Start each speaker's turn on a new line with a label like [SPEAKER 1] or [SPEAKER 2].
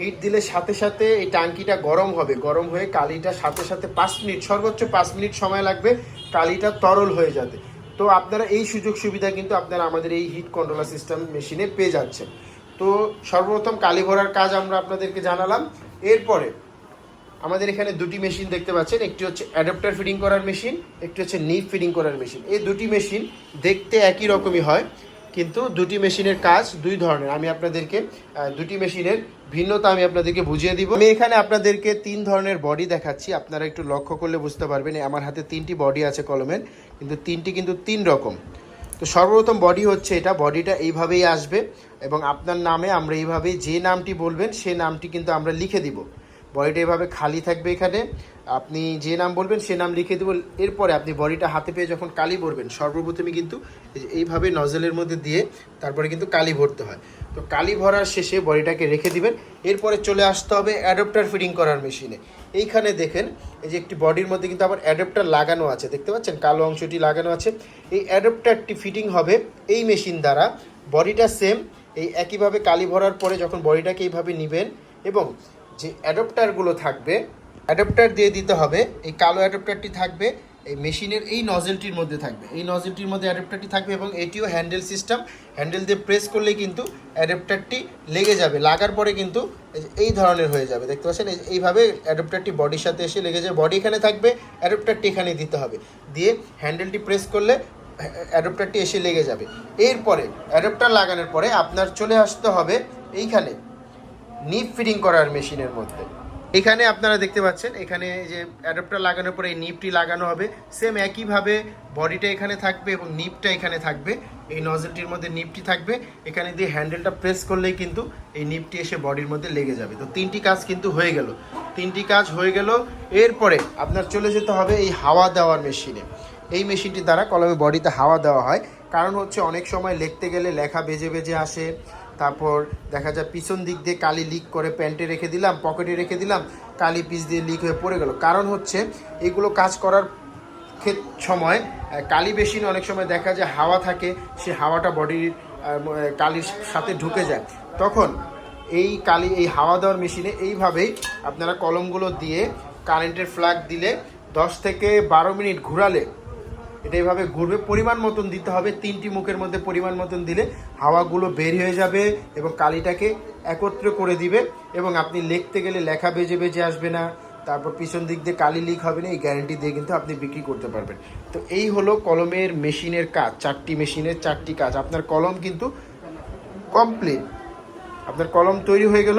[SPEAKER 1] Hit দিলে সাথে সাথে এই টাঙ্কিটা গরম হবে। গরম হয়ে কালিটা সাথে সাথে পাঁচ মিনিট, সর্বোচ্চ পাঁচ মিনিট সময় লাগবে কালিটা তরল হয়ে যাবে তো আপনারা এই সুযোগ সুবিধা কিন্তু আপনারা আমাদের এই হিট কন্ট্রোলার সিস্টেম মেশিনে পেয়ে যাচ্ছেন। তো সর্বপ্রথম কালি ভরার কাজ আমরা আপনাদেরকে জানালাম। এরপরে আমাদের এখানে দুটি মেশিন দেখতে পাচ্ছেন। একটি হচ্ছে অ্যাডাপ্টার ফিডিং করার মেশিন একটি হচ্ছে নিপ ফিডিং করার মেশিন এই দুটি মেশিন দেখতে একই রকমই হয়। কিন্তু দুটি মেশিনের কাজ দুই ধরনের। আমি আপনাদেরকে দুটি মেশিনের ভিন্নতা আমি আপনাদেরকে বুঝিয়ে দিব। আমি এখানে আপনাদেরকে তিন ধরনের বডি দেখাচ্ছি। আপনারা একটু লক্ষ্য করলে বুঝতে পারবেন আমার হাতে তিনটি বডি আছে কলমের, কিন্তু তিনটি কিন্তু তিন রকম। তো সর্বপ্রথম বডি হচ্ছে এটা বডিটা এইভাবেই আসবে এবং আপনার নামে আমরা এইভাবেই যে নামটি বলবেন, সে নামটি কিন্তু আমরা লিখে দিব। বডিটা এভাবে খালি থাকবে এখানে। আপনি যে নাম বলবেন সে নাম লিখে দেবো। এরপরে আপনি বডিটা হাতে পেয়ে যখন কালি ভরবেন, সর্বপ্রথমে কিন্তু এই এইভাবে নজলের মধ্যে দিয়ে তারপরে কিন্তু কালি ভরতে হয়। তো কালি ভরার শেষে বডিটাকে রেখে দিবেন। এরপরে চলে আসতে হবে অ্যাডপ্টার ফিটিং করার মেশিনে। এইখানে দেখেন, এই যে একটি বডির মধ্যে কিন্তু আবার অ্যাডপ্টার লাগানো আছে। দেখতে পাচ্ছেন? কালো অংশটি লাগানো আছে। এই অ্যাডপ্টারটি ফিটিং হবে এই মেশিন দ্বারা। বডিটা সেম, এই একইভাবে কালি ভরার পরে যখন বডিটাকে এইভাবে নেবেন এবং যে অ্যাডপ্টারগুলো থাকবে, অ্যাডাপ্টার দিয়ে দিতে হবে, এই কালো অ্যাডাপ্টারটি থাকবে, এই মেশিনের এই নজেলটির মধ্যে থাকবে। এই নজেলটির মধ্যে অ্যাডাপ্টারটি থাকবে এবং এটিও হ্যান্ডেল সিস্টেম। হ্যান্ডেল দিয়ে প্রেস করলেই কিন্তু অ্যাডাপ্টারটি লেগে যাবে। লাগার পরে কিন্তু এই ধরনের হয়ে যাবে। দেখতে পাচ্ছেন? এইভাবে অ্যাডাপ্টারটি বডির সাথে এসে লেগে যাবে। বডি এখানে থাকবে, অ্যাডাপ্টারটি এখানে দিতে হবে। দিয়ে হ্যান্ডেলটি প্রেস করলে অ্যাডাপ্টারটি এসে লেগে যাবে। এরপরে অ্যাডাপ্টার লাগানোর পরে আপনার চলে আসতে হবে এইখানে। নিপ ফিটিং করার মেশিনের মধ্যে। এখানে আপনারা দেখতে পাচ্ছেন, এখানে যে অ্যাডাপ্টার লাগানোর পরে এই নিপটি লাগানো হবে। সেম একইভাবে বডিটা এখানে থাকবে এবং নিপটা এখানে থাকবে। এই নজলটির মধ্যে নিপটি থাকবে। এখানে দিয়ে হ্যান্ডেলটা প্রেস করলেই কিন্তু এই নিপটি এসে বডির মধ্যে লেগে যাবে। তো তিনটি কাজ কিন্তু হয়ে গেল। তিনটি কাজ হয়ে গেল। এরপরে আপনার চলে যেতে হবে এই হাওয়া দেওয়ার মেশিনে। এই মেশিনটি দ্বারা কলমে বডিতে হাওয়া দেওয়া হয়। কারণ হচ্ছে অনেক সময় লিখতে গেলে লেখা বেজে বেজে আসে। তারপর দেখা যায় পিছন দিক দিয়ে কালি লিক করে প্যান্টে রেখে দিলাম, পকেটে রেখে দিলাম, কালি পিস দিয়ে লিক হয়ে পড়ে গেল। কারণ হচ্ছে এগুলো কাজ করার সময় কালি বেশিন অনেক সময় দেখা যায় হাওয়া থাকে, সে হাওয়াটা বডির কালির সাথে ঢুকে যায়। তখন এই কালি, এই হাওয়া দেওয়ার মেশিনে এইভাবেই আপনারা কলমগুলো দিয়ে কারেন্টের ফ্ল্যাগ দিলে দশ থেকে বারো মিনিট ঘুরালে এটা এইভাবে ঘুরবে। পরিমাণ মতন দিতে হবে, তিনটি মুখের মধ্যে পরিমাণ মতন দিলে হাওয়াগুলো বের হয়ে যাবে এবং কালিটাকে একত্র করে দিবে এবং আপনি লিখতে গেলে লেখা বেজে বেজে আসবে না, তারপর পিছন দিক দিয়ে কালি লিক হবে না, এই গ্যারেন্টি দিয়ে কিন্তু আপনি বিক্রি করতে পারবেন। তো এই হলো কলমের মেশিনের কাজ, চারটি মেশিনের চারটি কাজ। আপনার কলম কিন্তু কমপ্লিট আপনার কলম তৈরি হয়ে গেল